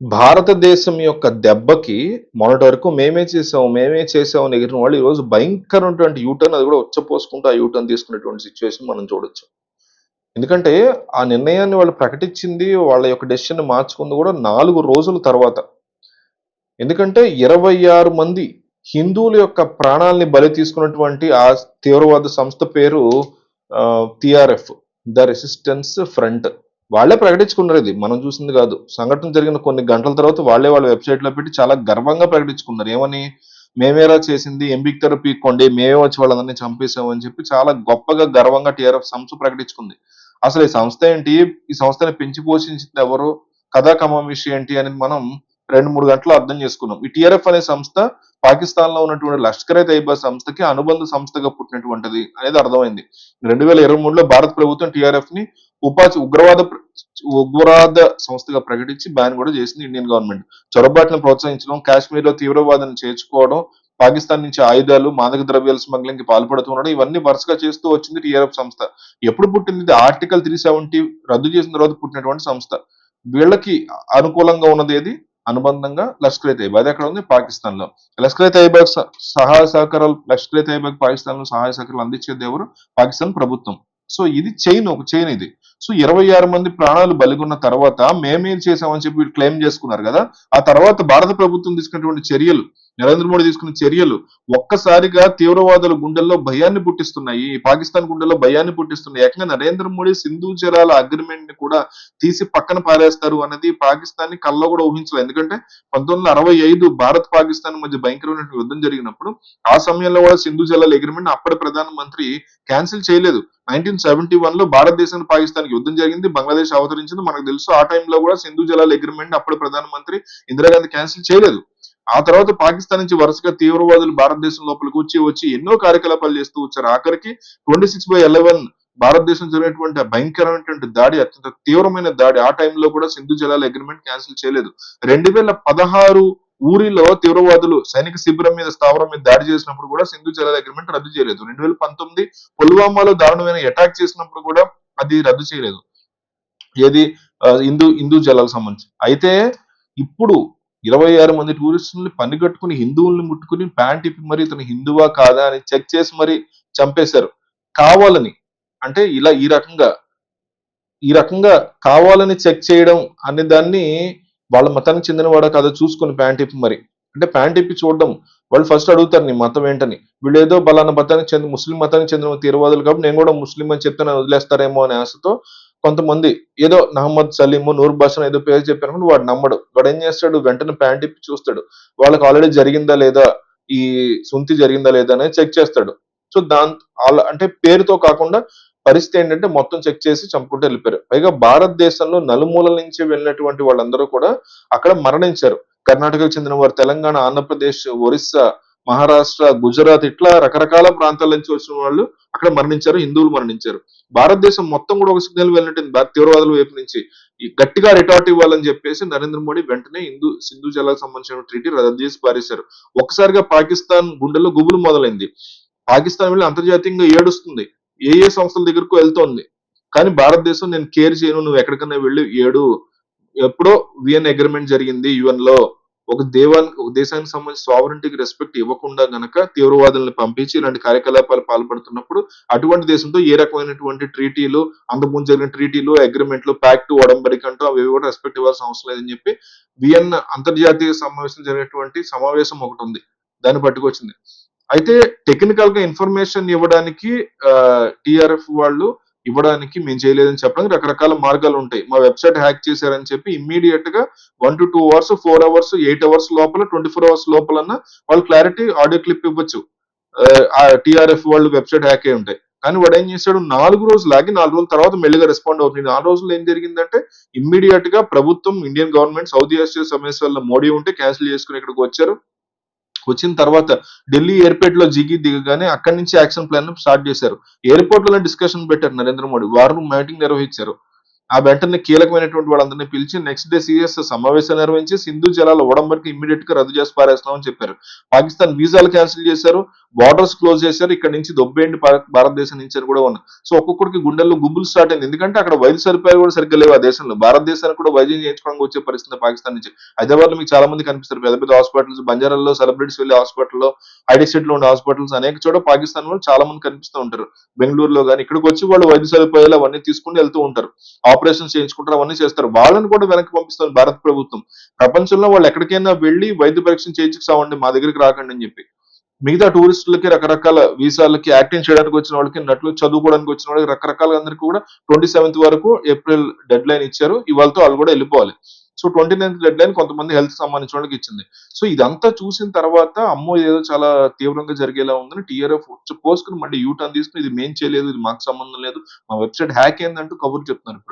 భారతదేశం యొక్క దెబ్బకి మొన్నటి వరకు మేమే చేసాం మేమే చేసాం అని ఎగిరిన వాళ్ళు ఈరోజు భయంకరమైనటువంటి యూటర్న్ అది కూడా వచ్చపోసుకుంటూ ఆ యూటర్న్ తీసుకునేటువంటి సిచ్యువేషన్ మనం చూడొచ్చు. ఎందుకంటే ఆ నిర్ణయాన్ని వాళ్ళు ప్రకటించింది వాళ్ళ యొక్క డెసిషన్ మార్చుకుంది కూడా నాలుగు రోజుల తర్వాత. ఎందుకంటే ఇరవై ఆరు మంది హిందువుల యొక్క ప్రాణాలని బలి తీసుకున్నటువంటి ఆ తీవ్రవాద సంస్థ పేరు టిఆర్ఎఫ్ ద రెసిస్టెన్స్ ఫ్రంట్ వాళ్ళే ప్రకటించుకున్నారు ఇది. మనం చూసింది కాదు. సంఘటన జరిగిన కొన్ని గంటల తర్వాత వాళ్ళే వాళ్ళ వెబ్సైట్లో పెట్టి చాలా గర్వంగా ప్రకటించుకున్నారు. ఏమని? మేమేరా చేసింది ఎంబిక్ ఎంబిక్తర పీక్కోండి మేమే వచ్చి వాళ్ళందరినీ చంపేసామని చెప్పి చాలా గొప్పగా గర్వంగా టీఆర్ఎఫ్ సంస్థ ప్రకటించుకుంది. అసలు ఈ సంస్థ ఏంటి? ఈ సంస్థని పెంచి పోషించింది ఎవరు? కథా కమామిషి ఏంటి అనేది మనం రెండు మూడు గంటలు అర్థం చేసుకున్నాం. ఈ టిఆర్ఎఫ్ అనే సంస్థ పాకిస్తాన్లో ఉన్నటువంటి లష్కర్ తైబా సంస్థకి అనుబంధ సంస్థగా పుట్టినటువంటిది అనేది అర్థమైంది. రెండు వేల ఇరవై మూడులో భారత ప్రభుత్వం టిఆర్ఎఫ్ని ఉపాధి ఉగ్రవాద ఉగ్రవాద సంస్థగా ప్రకటించి బ్యాన్ కూడా చేసింది ఇండియన్ గవర్నమెంట్ చొరబాటును ప్రోత్సహించడం కాశ్మీర్లో తీవ్రవాదాన్ని చేర్చుకోవడం పాకిస్తాన్ నుంచి ఆయుధాలు మాదక ద్రవ్యాల స్మగ్లింగ్కి పాల్పడుతుండడం ఇవన్నీ వరుసగా చేస్తూ వచ్చింది టీఆర్ఎఫ్ సంస్థ. ఎప్పుడు పుట్టింది ఇది? ఆర్టికల్ త్రీ సెవెంటీ రద్దు చేసిన తర్వాత పుట్టినటువంటి సంస్థ. వీళ్ళకి అనుకూలంగా ఉన్నది ఏది? అనుబంధంగా లష్కర్ తైబా అది ఎక్కడ ఉంది? పాకిస్తాన్లో లష్కర్ తైబాగ్ సహాయ సహకారాలు లష్కర్ తైబాగ్ పాకిస్తాన్లో సహాయ సహకారాలు అందించేది ఎవరు? పాకిస్తాన్ ప్రభుత్వం. సో ఇది చైన్ ఒక చైన్ ఇది. సో ఇరవై ఆరు మంది ప్రాణాలు బలిగొన్న తర్వాత మేమేం చేసామని చెప్పి వీళ్ళు క్లెయిమ్ చేసుకున్నారు కదా? ఆ తర్వాత భారత ప్రభుత్వం తీసుకున్నటువంటి చర్యలు నరేంద్ర మోడీ తీసుకున్న చర్యలు ఒక్కసారిగా తీవ్రవాదుల గుండెల్లో భయాన్ని పుట్టిస్తున్నాయి. పాకిస్తాన్ గుండెల్లో భయాన్ని పుట్టిస్తున్నాయి. ఏకంగా నరేంద్ర మోడీ సింధు జలాల అగ్రిమెంట్ని కూడా తీసి పక్కన పారేస్తారు అన్నది పాకిస్తాన్ని కల్లో కూడా ఊహించలేదు. ఎందుకంటే పంతొమ్మిది వందల అరవై ఐదు భారత్ పాకిస్తాన్ మధ్య భయంకరమైన యుద్ధం జరిగినప్పుడు ఆ సమయంలో కూడా సింధు జలాల అగ్రిమెంట్ అప్పటి ప్రధానమంత్రి క్యాన్సిల్ చేయలేదు. నైన్టీన్ సెవెంటీ వన్లో భారతదేశం పాకిస్తాన్ యుద్ధం జరిగింది. బంగ్లాదేశ్ అవతరించింది. మనకు తెలుసు ఆ టైంలో కూడా సింధు జలాల అగ్రిమెంట్ అప్పటి ప్రధానమంత్రి ఇందిరాగాంధీ క్యాన్సిల్ చేయలేదు. ఆ తర్వాత పాకిస్తాన్ నుంచి వరుసగా తీవ్రవాదులు భారతదేశం లోపలికి వచ్చి వచ్చి ఎన్నో కార్యకలాపాలు చేస్తూ వచ్చారు. ఆఖరికి ట్వంటీ సిక్స్ బై ఎలెవెన్ భారతదేశం జరిగినటువంటి భయంకరమైనటువంటి దాడి అత్యంత తీవ్రమైన దాడి. ఆ టైంలో కూడా సింధు జలాల అగ్రిమెంట్ క్యాన్సిల్ చేయలేదు. రెండు వేల పదహారు ఊరిలో తీవ్రవాదులు సైనిక శిబిరం మీద స్థావరం మీద దాడి చేసినప్పుడు కూడా సింధు జలాల అగ్రిమెంట్ రద్దు చేయలేదు. రెండు వేల పంతొమ్మిది పుల్వామాలో దారుణమైన అటాక్ చేసినప్పుడు కూడా అది రద్దు చేయలేదు. ఏది? హిందూ హిందూ జలాలకు సంబంధించి. అయితే ఇప్పుడు ఇరవై ఆరు మంది టూరిస్టుల్ని పని కట్టుకుని హిందువుల్ని ముట్టుకుని ప్యాంట్ ఇప్పి మరి ఇతను హిందువా కాదా అని చెక్ చేసి మరి చంపేశారు. కావాలని అంటే ఇలా ఈ రకంగా ఈ రకంగా కావాలని చెక్ చేయడం అనే దాన్ని వాళ్ళ మతానికి చెందినవాడా కదా చూసుకొని ప్యాంట్ ఇప్పి మరి. అంటే ప్యాంట్ ఇప్పి చూడడం వాళ్ళు ఫస్ట్ అడుగుతారు నీ మతం ఏంటని. వీళ్ళు ఏదో బలానా మతానికి చెందిన ముస్లిం మతానికి చెందిన తీరవాదులు కాబట్టి నేను కూడా ముస్లిం అని చెప్తే నన్ను వదిలేస్తారేమో అనే ఆశతో కొంతమంది ఏదో నహమ్మద్ సలీము నూర్ బాషన్ ఏదో పేరు చెప్పారు వాడు నమ్మడు. వాడు ఏం చేస్తాడు? వెంటనే ప్యాంట్ ఇప్పి చూస్తాడు. వాళ్ళకి ఆల్రెడీ జరిగిందా లేదా? ఈ సుంతి జరిగిందా లేదా అనేది చెక్ చేస్తాడు. సో దాని అంటే పేరుతో కాకుండా పరిస్థితి ఏంటంటే మొత్తం చెక్ చేసి చంపుకుంటూ వెళ్ళిపోయారు. పైగా భారతదేశంలో నలుమూలల నుంచి వెళ్ళినటువంటి వాళ్ళందరూ కూడా అక్కడ మరణించారు. కర్ణాటకకు చెందిన వారు తెలంగాణ ఆంధ్రప్రదేశ్ ఒరిస్సా మహారాష్ట్ర గుజరాత్ ఇట్లా రకరకాల ప్రాంతాల నుంచి వచ్చిన వాళ్ళు అక్కడ మరణించారు హిందువులు మరణించారు. భారతదేశం మొత్తం కూడా ఒక సిగ్నల్ వెళ్ళినట్టు తీవ్రవాదుల వైపు నుంచి. గట్టిగా రిటార్ట్ ఇవ్వాలని చెప్పేసి నరేంద్ర మోడీ వెంటనే హిందూ సింధు జలాలకు సంబంధించిన ట్రీటీ రద్దు చేసి పారేశారు. ఒక్కసారిగా పాకిస్తాన్ గుండెల్లో గుబులు మొదలైంది. పాకిస్తాన్ వెళ్ళి అంతర్జాతీయంగా ఏడుస్తుంది. ఏ ఏ సంస్థల దగ్గరకు వెళ్తోంది? కానీ భారతదేశం నేను కేర్ చేయను నువ్వు ఎక్కడికైనా వెళ్ళి ఏడు. ఎప్పుడో వియన్ అగ్రిమెంట్ జరిగింది యుఎన్లో ఒక దేవానికి ఒక దేశానికి సంబంధించి సావరంటీకి రెస్పెక్ట్ ఇవ్వకుండా గనక తీవ్రవాదులను పంపించి ఇలాంటి కార్యకలాపాలు పాల్పడుతున్నప్పుడు అటువంటి దేశంతో ఏ రకమైనటువంటి ట్రీటీలు అంతకుముందు జరిగిన ట్రీటీలు అగ్రిమెంట్లు ప్యాక్ట్ ఒడంబడిక అంటూ అవి కూడా రెస్పెక్ట్ ఇవ్వాల్సిన అవసరం లేదని చెప్పి వియన్ అంతర్జాతీయ సమావేశం జరిగినటువంటి సమావేశం ఒకటి ఉంది. దాన్ని పట్టుకొచ్చింది. అయితే టెక్నికల్గా ఇన్ఫర్మేషన్ ఇవ్వడానికి టిఆర్ఎఫ్ వాళ్ళు ఇవ్వడానికి మేము చేయలేదని చెప్పడానికి రకరకాల మార్గాలు ఉంటాయి. మా వెబ్సైట్ హ్యాక్ చేశారని చెప్పి ఇమ్మీడియట్గా one to two hours four hours eight hours లోపల ట్వంటీ ఫోర్ అవర్స్ లోపలన్నా వాళ్ళు క్లారిటీ ఆడియో క్లిప్ ఇవ్వచ్చు. ఆ టిఆర్ఎఫ్ వాళ్ళు వెబ్సైట్ హ్యాక్ అయి ఉంటాయి. కానీ వాడు ఏం చేశాడు? నాలుగు రోజులు ఆగి నాలుగు రోజుల తర్వాత మెల్లిగా రెస్పాండ్ అవుతుంది. నాలుగు రోజులు ఏం జరిగిందంటే ఇమ్మీడియట్గా ప్రభుత్వం ఇండియన్ గవర్నమెంట్ సౌదీ ఆసియా సమావేశాల్లో మోడీ ఉంటే క్యాన్సిల్ చేసుకుని ఇక్కడికి వచ్చారు. వచ్చిన తర్వాత ఢిల్లీ ఎయిర్పోర్ట్లో జిగి దిగగానే అక్కడి నుంచి యాక్షన్ ప్లాన్ స్టార్ట్ చేశారు. ఎయిర్పోర్ట్లోనే డిస్కషన్ పెట్టారు నరేంద్ర మోడీ. వారు మీటింగ్ నిర్వహించారు. ఆ వెంటనే కీలకమైనటువంటి వాళ్ళందరినీ పిలిచి నెక్స్ట్ డే సీఎస్ సమావేశం నిర్వహించి సింధు జలాల ఓడంబరికి ఇమ్మీడియట్గా రద్దు చేసి పారేస్తామని చెప్పారు. పాకిస్తాన్ వీసాలు క్యాన్సిల్ చేశారు. బార్డర్స్ క్లోజ్ చేశారు ఇక్కడ నుంచి దొబ్బేయండి భారతదేశం నుంచి అని కూడా ఉన్నాయి సో ఒక్కొక్కడికి గుండెల్లో గుంపులు స్టార్ట్ అయింది. ఎందుకంటే అక్కడ వైద్య సదుపాయాలు కూడా సరిగ్గా లేవు ఆ దేశంలో. భారతదేశానికి కూడా వైద్యం చేయించుకోవడానికి వచ్చే పరిస్థితి పాకిస్తాన్ నుంచి. హైదరాబాద్లో మీకు చాలా మంది కనిపిస్తారు. పెద్ద పెద్ద హాస్పిటల్స్ బంజారాల్లో సెలబ్రిటీస్ వెళ్ళే హాస్పిటల్లో హైడెక్సిట్లో ఉండే హాస్పిటల్స్ అనేక చోట పాకిస్తాన్లో చాలా మంది కనిపిస్తూ ఉంటారు. బెంగళూరులో కానీ ఇక్కడికి వచ్చి వాళ్ళు వైద్య సదుపాయాలు అవన్నీ తీసుకుని వెళ్తూ ఉంటారు. ఆపరేషన్స్ చేయించుకుంటారు అవన్నీ చేస్తారు. వాళ్ళని కూడా వెనక్కి పంపిస్తుంది భారత ప్రభుత్వం. ప్రపంచంలో వాళ్ళు ఎక్కడికైనా వెళ్ళి వైద్య పరీక్షలు చేయించుకుసామండి మా దగ్గరికి రాకండి అని చెప్పి. మిగతా టూరిస్టులకి రకరకాల వీసాలకి యాక్టింగ్ చేయడానికి వచ్చిన వాళ్ళకి నటులు చదువుకోవడానికి వచ్చిన వాళ్ళకి రకరకాల అందరికీ కూడా ట్వంటీ సెవెంత్ వరకు ఏప్రిల్ డెడ్ లైన్ ఇచ్చారు. ఇవాళతో వాళ్ళు కూడా వెళ్ళిపోవాలి. So twenty ninth deadline కొంతమంది హెల్త్ సంబంధించిన వాళ్ళకి ఇచ్చింది. సో ఇదంతా చూసిన తర్వాత అమ్మో ఏదో చాలా తీవ్రంగా జరిగేలా ఉందని టీఆర్ఎఫ్ పోసుకుని మళ్ళీ యూ టర్న్ తీసుకుని ఇది మేం చేయలేదు ఇది మాకు సంబంధం లేదు మా వెబ్సైట్ హ్యాక్ అయిందంటూ కబుర్ చెప్తున్నారు ఇప్పుడు.